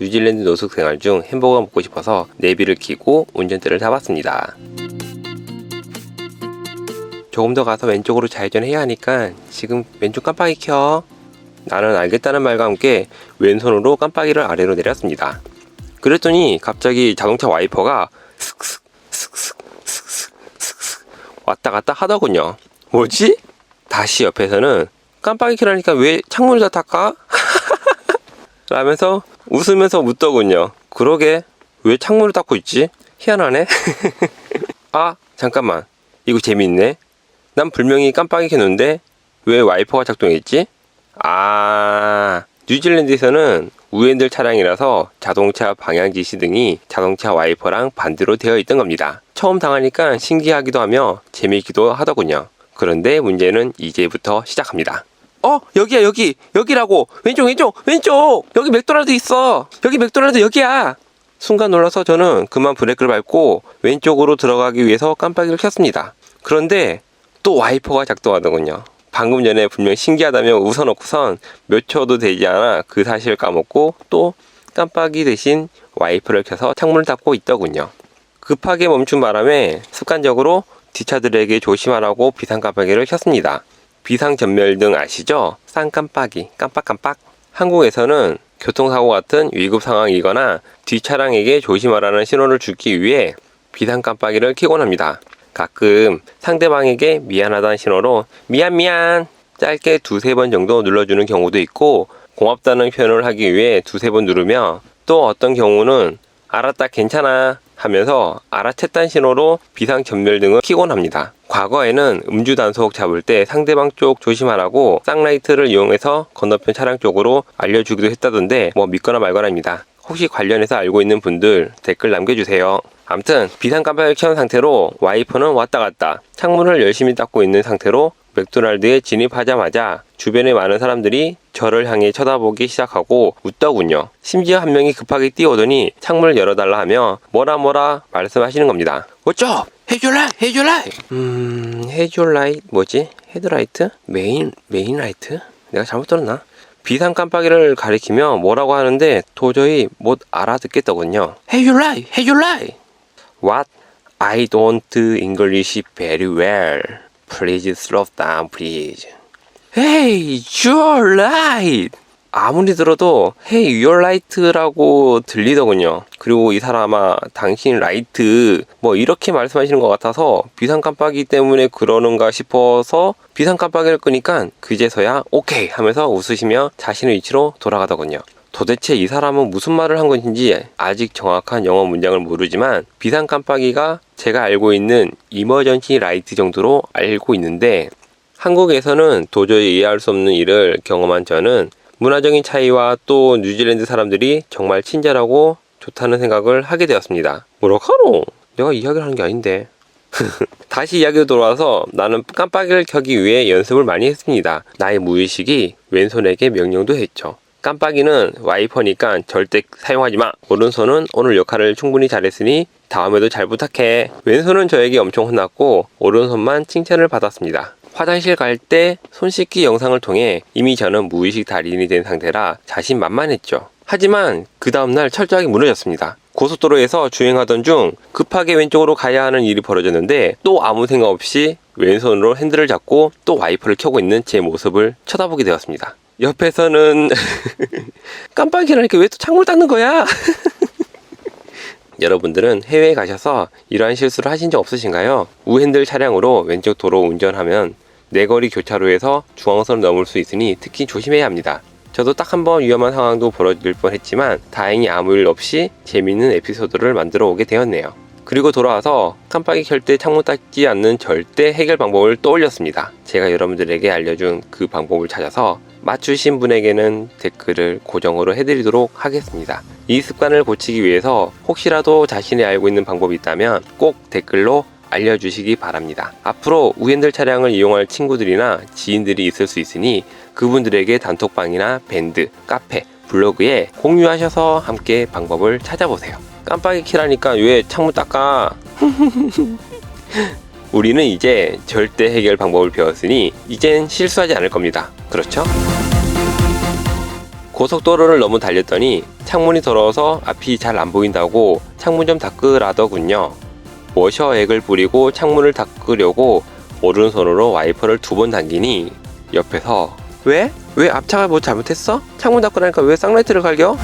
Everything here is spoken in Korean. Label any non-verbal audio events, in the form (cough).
뉴질랜드 노숙 생활 중 햄버거 먹고 싶어서 내비를 키고 운전대를 잡았습니다. 조금 더 가서 왼쪽으로 좌회전해야 하니까 지금 왼쪽 깜빡이 켜. 나는 알겠다는 말과 함께 왼손으로 깜빡이를 아래로 내렸습니다. 그랬더니 갑자기 자동차 와이퍼가 슥슥 슥슥 슥슥 슥슥 왔다 갔다 하더군요. 뭐지? 다시 옆에서는 깜빡이 켜라니까 왜 창문을 다 닫까? 라면서 웃으면서 묻더군요. 그러게 왜 창문을 닫고 있지? 희한하네. (laughs) 아 잠깐만 이거 재밌네. 난 분명히 깜빡이 켜놓는데 왜 와이퍼가 작동했지? 아 뉴질랜드에서는 우엔들 차량이라서 자동차 방향 지시 등이 자동차 와이퍼랑 반대로 되어 있던 겁니다. 처음 당하니까 신기하기도 하며 재미있기도 하더군요. 그런데 문제는 이제부터 시작합니다. 어 여기야 여기 여기라고 왼쪽 왼쪽 왼쪽 여기 맥도날드 있어 여기 맥도날드 여기야 순간 놀라서 저는 그만 브레이크를 밟고 왼쪽으로 들어가기 위해서 깜빡이를 켰습니다. 그런데 또 와이퍼가 작동하더군요. 방금 전에 분명 신기하다며 웃어놓고선 몇 초도 되지 않아 그 사실을 까먹고 또 깜빡이 대신 와이퍼를 켜서 창문을 닫고 있더군요. 급하게 멈춘 바람에 습관적으로 뒷차들에게 조심하라고 비상 깜빡이를 켰습니다. 비상전멸 등 아시죠? 쌍깜빡이, 깜빡깜빡. 한국에서는 교통사고 같은 위급 상황이거나 뒷차량에게 조심하라는 신호를 주기 위해 비상깜빡이를 켜곤 합니다. 가끔 상대방에게 미안하다는 신호로 미안 미안 짧게 두세 번 정도 눌러주는 경우도 있고 고맙다는 표현을 하기 위해 두세 번 누르며 또 어떤 경우는 알았다 괜찮아 하면서 알아챘다는 신호로 비상 전멸 등을 켜곤 합니다. 과거에는 음주 단속 잡을 때 상대방 쪽 조심하라고 쌍라이트를 이용해서 건너편 차량 쪽으로 알려주기도 했다던데 뭐 믿거나 말거나입니다. 혹시 관련해서 알고 있는 분들 댓글 남겨주세요. 암튼 비상 깜빡이를 켜놓은 상태로 와이퍼는 왔다 갔다 창문을 열심히 닦고 있는 상태로 맥도날드에 진입하자마자 주변에 많은 사람들이 저를 향해 쳐다보기 시작하고 웃더군요. 심지어 한 명이 급하게 뛰어오더니 창문을 열어달라 하며 뭐라 뭐라 말씀하시는 겁니다. 어쩌? 해줄라 해줄라 음 해줄라이트 뭐지? 헤드라이트? 메인 메인 라이트? 내가 잘못 들었나? 비상 깜빡이를 가리키며 뭐라고 하는데 도저히 못 알아듣겠더군요. 해줄라이 해줄라이 What? I don't English very well. Please slow down, please. Hey, you're right. 아무리 들어도 Hey, you're right라고 들리더군요. 그리고 이 사람아, 당신 라이트 뭐 이렇게 말씀하시는 것 같아서 비상 깜빡이 때문에 그러는가 싶어서 비상 깜빡이를 끄니까 그제서야 오케이 하면서 웃으시며 자신의 위치로 돌아가더군요. 도대체 이 사람은 무슨 말을 한 것인지 아직 정확한 영어 문장을 모르지만 비상 깜빡이가 제가 알고 있는 이머전시 라이트 정도로 알고 있는데 한국에서는 도저히 이해할 수 없는 일을 경험한 저는 문화적인 차이와 또 뉴질랜드 사람들이 정말 친절하고 좋다는 생각을 하게 되었습니다. 뭐라카노? 내가 이야기를 하는 게 아닌데. (laughs) 다시 이야기로 돌아와서 나는 깜빡이를 켜기 위해 연습을 많이 했습니다. 나의 무의식이 왼손에게 명령도 했죠. 깜빡이는 와이퍼니까 절대 사용하지 마. 오른손은 오늘 역할을 충분히 잘했으니 다음에도 잘 부탁해. 왼손은 저에게 엄청 혼났고 오른손만 칭찬을 받았습니다. 화장실 갈 때 손 씻기 영상을 통해 이미 저는 무의식 달인이 된 상태라 자신 만만했죠. 하지만 그 다음날 철저하게 무너졌습니다. 고속도로에서 주행하던 중 급하게 왼쪽으로 가야 하는 일이 벌어졌는데 또 아무 생각 없이 왼손으로 핸들을 잡고 또 와이퍼를 켜고 있는 제 모습을 쳐다보게 되었습니다. 옆에서는 (laughs) 깜빡이라니까 왜 또 창문을 닫는 거야? (laughs) 여러분들은 해외에 가셔서 이러한 실수를 하신 적 없으신가요? 우핸들 차량으로 왼쪽 도로 운전하면 내거리 교차로에서 중앙선을 넘을 수 있으니 특히 조심해야 합니다. 저도 딱 한 번 위험한 상황도 벌어질 뻔 했지만 다행히 아무 일 없이 재미있는 에피소드를 만들어 오게 되었네요. 그리고 돌아와서 깜빡이 켤 때 창문 닫지 않는 절대 해결 방법을 떠올렸습니다. 제가 여러분들에게 알려준 그 방법을 찾아서 맞추신 분에게는 댓글을 고정으로 해드리도록 하겠습니다. 이 습관을 고치기 위해서 혹시라도 자신이 알고 있는 방법이 있다면 꼭 댓글로 알려주시기 바랍니다. 앞으로 우엔들 차량을 이용할 친구들이나 지인들이 있을 수 있으니 그분들에게 단톡방이나 밴드, 카페, 블로그에 공유하셔서 함께 방법을 찾아보세요. 깜빡이 키라니까 왜 창문 닦아? (laughs) 우리는 이제 절대 해결 방법을 배웠으니 이젠 실수하지 않을 겁니다. 그렇죠? 고속도로를 너무 달렸더니 창문이 더러워서 앞이 잘 안 보인다고 창문 좀 닦으라더군요. 워셔액을 뿌리고 창문을 닦으려고 오른손으로 와이퍼를 두 번 당기니 옆에서 왜? 왜 앞차가 뭐 잘못했어? 창문 닦으라니까 왜 쌍라이트를 갈겨?